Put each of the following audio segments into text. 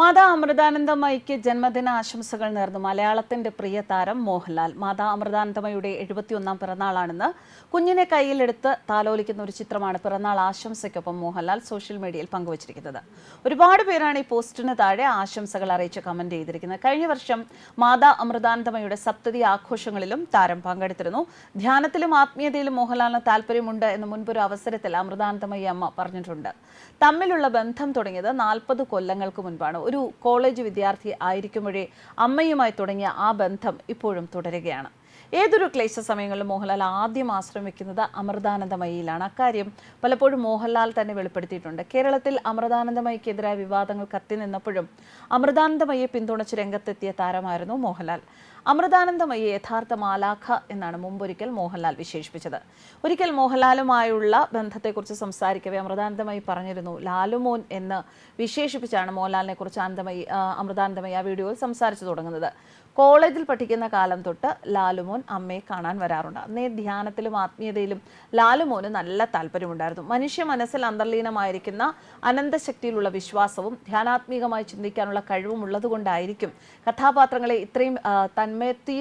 മാതാ അമൃതാനന്ദമയ്ക്ക് ജന്മദിന ആശംസകൾ നേർന്നു. മലയാളത്തിന്റെ പ്രിയ താരം മോഹൻലാൽ. മാതാ അമൃതാനന്ദമയുടെ എഴുപത്തിയൊന്നാം പിറന്നാളാണെന്ന് കുഞ്ഞിനെ കയ്യിലെടുത്ത് താലോലിക്കുന്ന ഒരു ചിത്രമാണ് പിറന്നാൾ ആശംസയ്ക്കൊപ്പം മോഹൻലാൽ സോഷ്യൽ മീഡിയയിൽ പങ്കുവച്ചിരിക്കുന്നത്. ഒരുപാട് പേരാണ് ഈ പോസ്റ്റിന് താഴെ ആശംസകൾ അറിയിച്ച് കമന്റ് ചെയ്തിരിക്കുന്നത്. കഴിഞ്ഞ വർഷം മാതാ അമൃതാനന്ദമയുടെ സപ്തതി ആഘോഷങ്ങളിലും താരം പങ്കെടുത്തിരുന്നു. ധ്യാനത്തിലും ആത്മീയതയിലും മോഹൻലാലിന് താല്പര്യമുണ്ട് എന്ന് മുൻപൊരു അവസരത്തിൽ അമൃതാനന്ദമയി അമ്മ പറഞ്ഞിട്ടുണ്ട്. തമ്മിലുള്ള ബന്ധം തുടങ്ങിയത് നാൽപ്പത് കൊല്ലങ്ങൾക്ക് മുൻപാണ്. ഒരു കോളേജ് വിദ്യാർത്ഥി ആയിരിക്കുമ്പോഴേ അമ്മയുമായി തുടങ്ങിയ ആ ബന്ധം ഇപ്പോഴും തുടരുകയാണ്. ഏതൊരു ക്ലേശ സമയങ്ങളിലും മോഹൻലാൽ ആദ്യം ആശ്രമിക്കുന്നത് അമൃതാനന്ദമയിലാണ്. അക്കാര്യം പലപ്പോഴും മോഹൻലാൽ തന്നെ വെളിപ്പെടുത്തിയിട്ടുണ്ട്. കേരളത്തിൽ അമൃതാനന്ദമയിക്കെതിരായ വിവാദങ്ങൾ കത്തി നിന്നപ്പോഴും അമൃതാനന്ദമയെ പിന്തുണച്ച് രംഗത്തെത്തിയ താരമായിരുന്നു മോഹൻലാൽ. അമൃതാനന്ദമയെ യഥാർത്ഥ മാലാഖ എന്നാണ് മുമ്പൊരിക്കൽ മോഹൻലാൽ വിശേഷിപ്പിച്ചത്. ഒരിക്കൽ മോഹൻലാലുമായുള്ള ബന്ധത്തെക്കുറിച്ച് സംസാരിക്കവേ അമൃതാനന്ദമയി പറഞ്ഞിരുന്നു. ലാലുമോൻ എന്ന് വിശേഷിപ്പിച്ചാണ് മോഹൻലാലിനെ കുറിച്ച് ആനന്ദമയി അമൃതാനന്ദമയ്യ അമൃതാനന്ദമയി ആ വീഡിയോയിൽ സംസാരിച്ചു തുടങ്ങുന്നത്. കോളേജിൽ പഠിക്കുന്ന കാലം തൊട്ട് ലാലുമോൻ അമ്മയെ കാണാൻ വരാറുണ്ട്. അന്നേ ധ്യാനത്തിലും ആത്മീയതയിലും ലാലുമോന് നല്ല താല്പര്യമുണ്ടായിരുന്നു. മനുഷ്യ മനസ്സിൽ അന്തർലീനമായിരിക്കുന്ന അനന്തശക്തിയിലുള്ള വിശ്വാസവും ധ്യാനാത്മീകമായി ചിന്തിക്കാനുള്ള കഴിവും ഉള്ളതുകൊണ്ടായിരിക്കും കഥാപാത്രങ്ങളെ ഇത്രയും തന്മയത്തി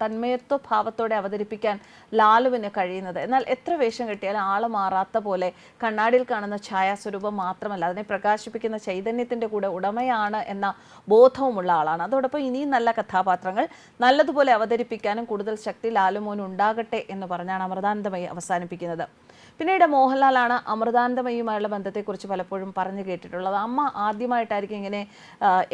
തന്മയത്വ ഭാവത്തോടെ അവതരിപ്പിക്കാൻ ലാലുവിന് കഴിയുന്നത്. എന്നാൽ എത്ര വേഷം കിട്ടിയാലും ആൾ മാറാത്ത പോലെ കണ്ണാടിയിൽ കാണുന്ന ഛായാസ്വരൂപം മാത്രമല്ല അതിനെ പ്രകാശിപ്പിക്കുന്ന ചൈതന്യത്തിന്റെ കൂടെ ഉടമയാണ് എന്ന ബോധവുമുള്ള ആളാണ്. അതോടൊപ്പം ഇനിയും നല്ല കഥാപാത്രങ്ങൾ നല്ലതുപോലെ അവതരിപ്പിക്കാനും കൂടുതൽ ശക്തി ലാലുമോൻ ഉണ്ടാകട്ടെ എന്ന് പറഞ്ഞാണ് അമൃതാനന്ദമയി അവസാനിപ്പിക്കുന്നത്. പിന്നീട് മോഹൻലാലാണ് അമൃതാനന്ദമയുമായുള്ള ബന്ധത്തെക്കുറിച്ച് പലപ്പോഴും പറഞ്ഞു കേട്ടിട്ടുള്ളത്. അമ്മ ആദ്യമായിട്ടായിരിക്കും ഇങ്ങനെ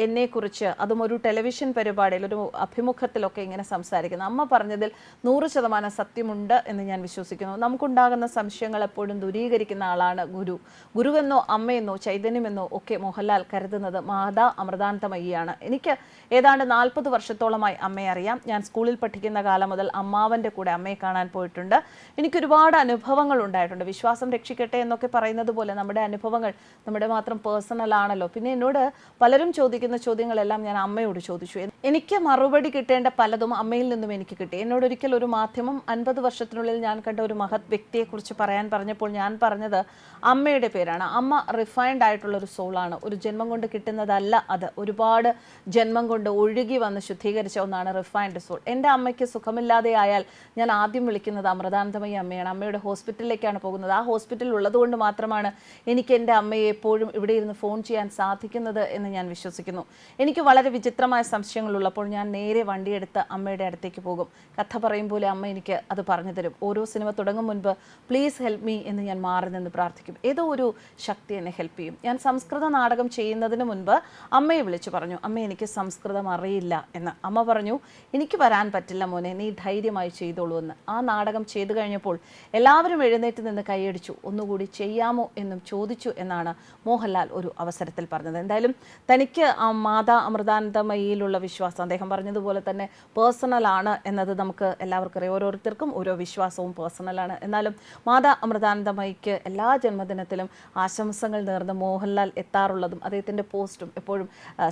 എന്നെക്കുറിച്ച് അതും ഒരു ടെലിവിഷൻ പരിപാടിയിൽ ഒരു അഭിമുഖത്തിലൊക്കെ ഇങ്ങനെ സംസാരിക്കുന്നത്. അമ്മ പറഞ്ഞതിൽ നൂറ് ശതമാനം സത്യമുണ്ട് എന്ന് ഞാൻ വിശ്വസിക്കുന്നു. നമുക്കുണ്ടാകുന്ന സംശയങ്ങൾ എപ്പോഴും ദൂരീകരിക്കുന്ന ആളാണ് ഗുരു. ഗുരുവെന്നോ അമ്മയെന്നോ ചൈതന്യമെന്നോ ഒക്കെ മോഹൻലാൽ കരുതുന്നത് മാതാ അമൃതാനന്ദമയിയാണ്. എനിക്ക് ഏതാണ്ട് നാൽപ്പത് വർഷത്തോളമായി അമ്മയെ അറിയാം. ഞാൻ സ്കൂളിൽ പഠിക്കുന്ന കാലം മുതൽ അമ്മാവന്റെ കൂടെ അമ്മയെ കാണാൻ പോയിട്ടുണ്ട്. എനിക്കൊരുപാട് അനുഭവങ്ങൾ ഉണ്ടായിട്ടുണ്ട് വിശ്വാസം രക്ഷിക്കട്ടെ എന്നൊക്കെ പറയുന്നത് പോലെ നമ്മുടെ അനുഭവങ്ങൾ നമ്മുടെ മാത്രം പേഴ്സണൽ ആണല്ലോ. പിന്നെ എന്നോട് പലരും ചോദിക്കുന്ന ചോദ്യങ്ങളെല്ലാം ഞാൻ അമ്മയോട് ചോദിച്ചു. എനിക്ക് മറുപടി കിട്ടേണ്ട പലതും അമ്മയിൽ നിന്നും എനിക്ക് കിട്ടി. എന്നോട് ഒരിക്കൽ ഒരു മാധ്യമം അൻപത് വർഷത്തിനുള്ളിൽ ഞാൻ കണ്ട ഒരു മഹത് വ്യക്തിയെക്കുറിച്ച് പറയാൻ പറഞ്ഞപ്പോൾ ഞാൻ പറഞ്ഞത് അമ്മയുടെ പേരാണ്. അമ്മ റിഫൈൻഡ് ആയിട്ടുള്ള ഒരു സോളാണ് ഒരു ജന്മം കൊണ്ട് കിട്ടുന്നതല്ല അത്. ഒരുപാട് ജന്മം കൊണ്ട് ഒഴുകി വന്ന് ശുദ്ധീകരിച്ച ഒന്നാണ് റിഫൈൻഡ് സോൾ എന്റെ അമ്മയ്ക്ക് സുഖമില്ലാതെ ആയാൽ ഞാൻ ആദ്യം വിളിക്കുന്നത് അമൃതാനന്ദമയി അമ്മയാണ്. അമ്മയുടെ ഹോസ്പിറ്റലിലേക്കാണ് പോകുന്നത്. ആ ഹോസ്പിറ്റലിൽ ഉള്ളതുകൊണ്ട് മാത്രമാണ് എനിക്ക് എന്റെ അമ്മയെ എപ്പോഴും ഇവിടെ ഇരുന്ന് ഫോൺ ചെയ്യാൻ സാധിക്കുന്നത് എന്ന് ഞാൻ വിശ്വസിക്കുന്നു. എനിക്ക് വളരെ വിചിത്രമായ സംശയങ്ങളുള്ളപ്പോൾ ഞാൻ നേരെ വണ്ടിയെടുത്ത് അമ്മയുടെ അടുത്തേക്ക് പോകും. കഥ പറയും പോലെ അമ്മ എനിക്ക് അത് പറഞ്ഞു തരും. ഓരോ സിനിമ തുടങ്ങും മുൻപ് പ്ലീസ് ഹെൽപ്പ് മീ എന്ന് ഞാൻ മാറി നിന്ന് പ്രാർത്ഥിക്കും. ഏതോ ഒരു ശക്തി എന്നെ ഹെൽപ്പ് ചെയ്യും. ഞാൻ സംസ്കൃത നാടകം ചെയ്യുന്നതിന് മുൻപ് അമ്മയെ വിളിച്ചു പറഞ്ഞു അമ്മ എനിക്ക് സംസ്കൃതം അറിയില്ല എന്ന്. അമ്മ പറഞ്ഞു എനിക്ക് വരാൻ പറ്റില്ല മോനെ നീ ധൈര്യമായി ചെയ്തോളൂ എന്ന്. ആ നാടകം ചെയ്തു കഴിഞ്ഞപ്പോൾ എല്ലാവരും എഴുന്നേറ്റ് നിന്ന് കൈയടിച്ചു. ഒന്നുകൂടി ചെയ്യാമോ എന്നും ചോദിച്ചു എന്നാണ് മോഹൻലാൽ ഒരു അവസരത്തിൽ പറഞ്ഞത്. എന്തായാലും തനിക്ക് ആ മാതാ അമൃതാനന്ദമയിലുള്ള വിശ്വാസം അദ്ദേഹം പറഞ്ഞതുപോലെ തന്നെ പേഴ്സണലാണ് എന്നത് നമുക്ക് എല്ലാവർക്കും അറിയാം ഓരോരുത്തർക്കും ഓരോ വിശ്വാസവും പേഴ്സണലാണ് എന്നാലും മാതാ അമൃതാനന്ദമയിക്ക് എല്ലാ ജന്മദിനത്തിലും ആശംസകൾ നേർന്ന് മോഹൻലാൽ എത്താറുള്ളതും അദ്ദേഹത്തിന്റെ പോസ്റ്റും എപ്പോഴും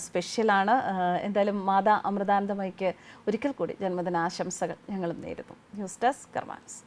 സ്പെഷ്യലാണ് എന്തായാലും മാതാ അമൃതാനന്ദമയിക്ക് ഒരിക്കൽ കൂടി ജന്മദിനാശംസകൾ ഞങ്ങളും നേരുന്നു. News desk കർമാൻസ്